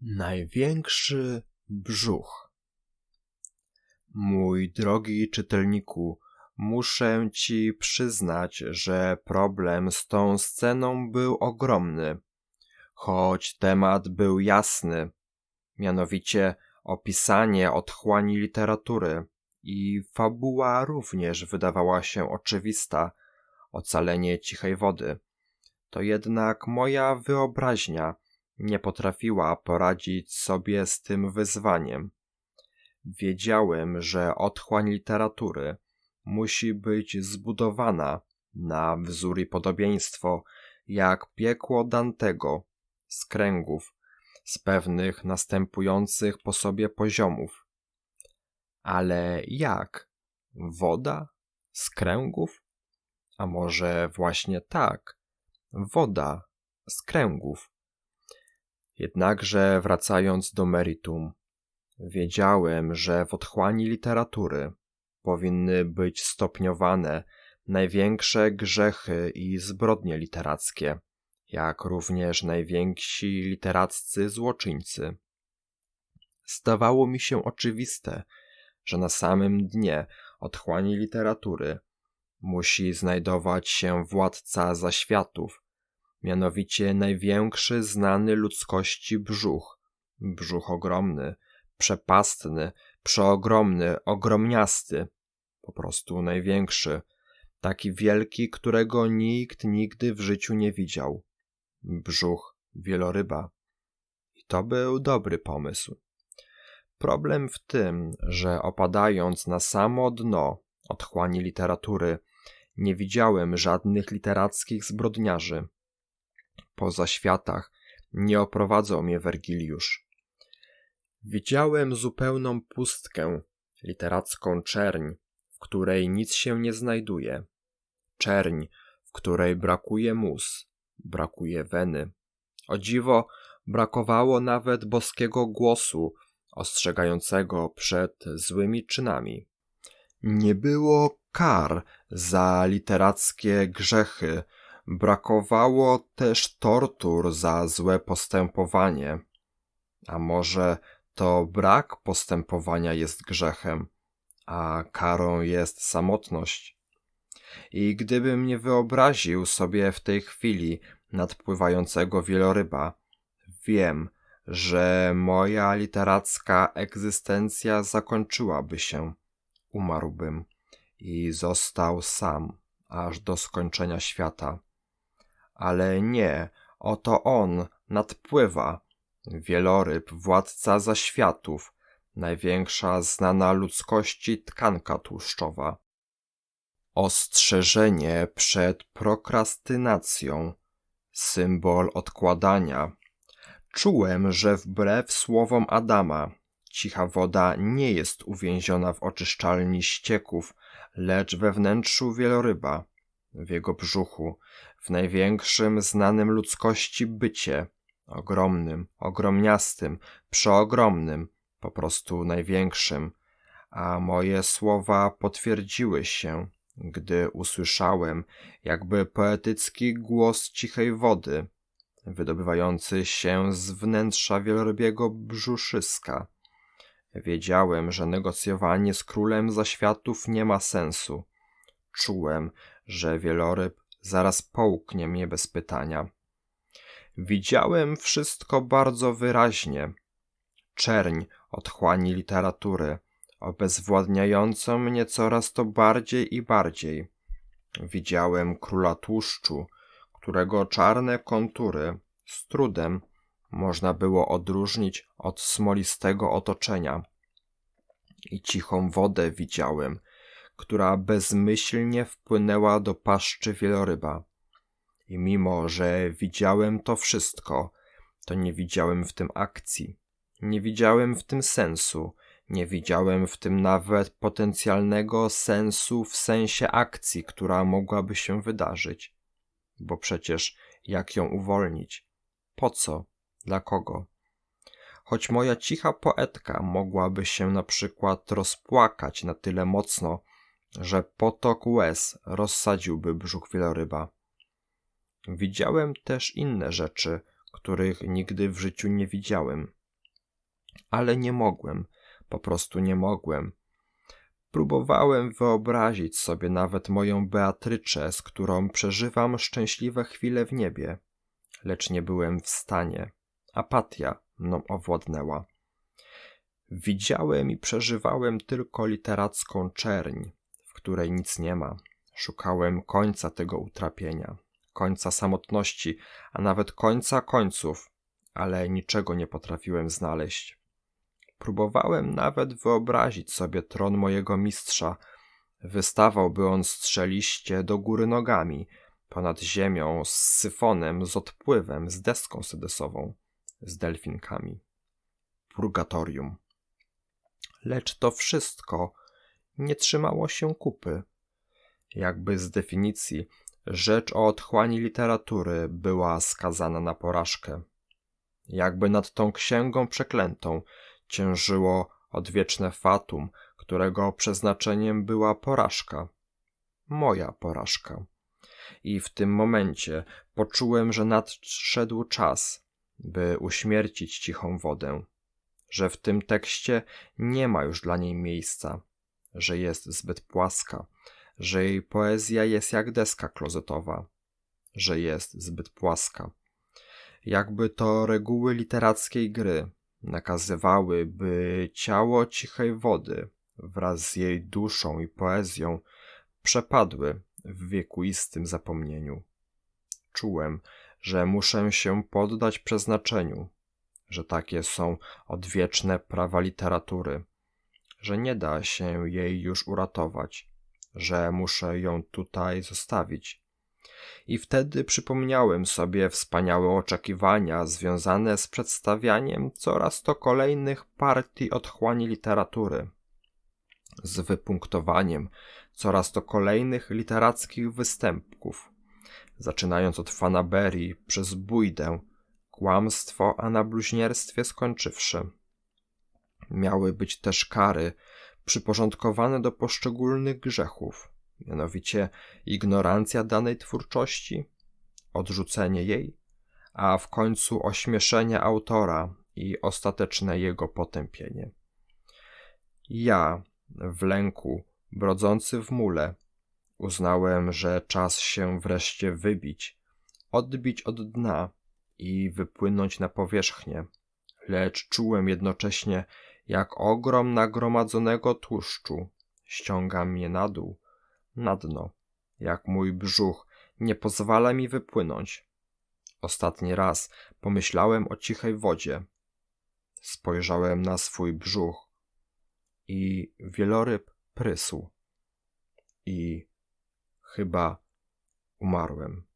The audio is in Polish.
Największy brzuch. Mój drogi czytelniku, muszę ci przyznać, że problem z tą sceną był ogromny, choć temat był jasny, mianowicie opisanie otchłani literatury. I fabuła również wydawała się oczywista, ocalenie cichej wody. To jednak moja wyobraźnia nie potrafiła poradzić sobie z tym wyzwaniem. Wiedziałem, że otchłań literatury musi być zbudowana na wzór i podobieństwo, jak piekło Dantego, z kręgów, z pewnych następujących po sobie poziomów. Ale jak? Woda? Z kręgów? A może właśnie tak? Woda z kręgów. Jednakże wracając do meritum, wiedziałem, że w otchłani literatury powinny być stopniowane największe grzechy i zbrodnie literackie, jak również najwięksi literaccy złoczyńcy. Zdawało mi się oczywiste, że na samym dnie otchłani literatury musi znajdować się władca zaświatów, mianowicie największy znany ludzkości brzuch. Brzuch ogromny, przepastny, przeogromny, ogromniasty, po prostu największy, taki wielki, którego nikt nigdy w życiu nie widział. Brzuch wieloryba. I to był dobry pomysł. Problem w tym, że opadając na samo dno otchłani literatury, nie widziałem żadnych literackich zbrodniarzy, poza światach nie oprowadzał mnie Wergiliusz. Widziałem zupełną pustkę, literacką czerń, w której nic się nie znajduje. Czerń, w której brakuje mus, brakuje weny. O dziwo, brakowało nawet boskiego głosu, ostrzegającego przed złymi czynami. Nie było kar za literackie grzechy, Brakowało też tortur za złe postępowanie. A może to brak postępowania jest grzechem, a karą jest samotność. I gdybym nie wyobraził sobie w tej chwili nadpływającego wieloryba, wiem, że moja literacka egzystencja zakończyłaby się. Umarłbym i został sam aż do skończenia świata ale nie, oto on nadpływa. Wieloryb, władca zaświatów, największa znana ludzkości tkanka tłuszczowa. Ostrzeżenie przed prokrastynacją, symbol odkładania. Czułem, że wbrew słowom Adama, cicha woda nie jest uwięziona w oczyszczalni ścieków, lecz we wnętrzu wieloryba, w jego brzuchu, w największym znanym ludzkości bycie, ogromnym, ogromniastym, przeogromnym, po prostu największym, a moje słowa potwierdziły się, gdy usłyszałem jakby poetycki głos cichej wody, wydobywający się z wnętrza wielorybiego brzuszyska. Wiedziałem, że negocjowanie z królem zaświatów nie ma sensu. Czułem, że wieloryb zaraz połknie mnie bez pytania. Widziałem wszystko bardzo wyraźnie. Czerń otchłani literatury, obezwładniającą mnie coraz to bardziej i bardziej. Widziałem króla tłuszczu, którego czarne kontury z trudem można było odróżnić od smolistego otoczenia. I cichą wodę widziałem, która bezmyślnie wpłynęła do paszczy wieloryba. I mimo, że widziałem to wszystko, to nie widziałem w tym akcji. Nie widziałem w tym sensu, nie widziałem w tym nawet potencjalnego sensu w sensie akcji, która mogłaby się wydarzyć. Bo przecież jak ją uwolnić? Po co? Dla kogo? Choć moja cicha poetka mogłaby się na przykład rozpłakać na tyle mocno, że potok łez rozsadziłby brzuch wieloryba. Widziałem też inne rzeczy, których nigdy w życiu nie widziałem. Ale nie mogłem, po prostu nie mogłem. Próbowałem wyobrazić sobie nawet moją Beatryczę, z którą przeżywam szczęśliwe chwile w niebie, lecz nie byłem w stanie. Apatia mną owładnęła. Widziałem i przeżywałem tylko literacką czerń, której nic nie ma. Szukałem końca tego utrapienia, końca samotności, a nawet końca końców, ale niczego nie potrafiłem znaleźć. Próbowałem nawet wyobrazić sobie tron mojego mistrza. Wystawałby on strzeliście do góry nogami, ponad ziemią, z syfonem, z odpływem, z deską sedesową, z delfinkami. Purgatorium. Lecz to wszystko nie trzymało się kupy. Jakby z definicji, rzecz o otchłani literatury była skazana na porażkę. Jakby nad tą księgą przeklętą ciężyło odwieczne fatum, którego przeznaczeniem była porażka. Moja porażka. I w tym momencie poczułem, że nadszedł czas, by uśmiercić cichą wodę, że w tym tekście nie ma już dla niej miejsca, że jest zbyt płaska, że jej poezja jest jak deska klozetowa, że jest zbyt płaska. Jakby to reguły literackiej gry, nakazywały, by ciało cichej wody wraz z jej duszą i poezją przepadły w wiekuistym zapomnieniu. Czułem, że muszę się poddać przeznaczeniu, że takie są odwieczne prawa literatury, że nie da się jej już uratować, że muszę ją tutaj zostawić i wtedy przypomniałem sobie wspaniałe oczekiwania związane z przedstawianiem coraz to kolejnych partii otchłani literatury, z wypunktowaniem coraz to kolejnych literackich występków, zaczynając od fanaberii przez bójdę, kłamstwo, a na bluźnierstwie skończywszy. Miały być też kary przyporządkowane do poszczególnych grzechów, mianowicie ignorancja danej twórczości, odrzucenie jej, a w końcu ośmieszenie autora i ostateczne jego potępienie. Ja, w lęku, brodzący w mule, uznałem, że czas się wreszcie wybić, odbić od dna i wypłynąć na powierzchnię, lecz czułem jednocześnie, jak ogrom nagromadzonego tłuszczu ściąga mnie na dół, na dno, jak mój brzuch nie pozwala mi wypłynąć. Ostatni raz pomyślałem o cichej wodzie. Spojrzałem na swój brzuch i wieloryb prysł. I chyba umarłem.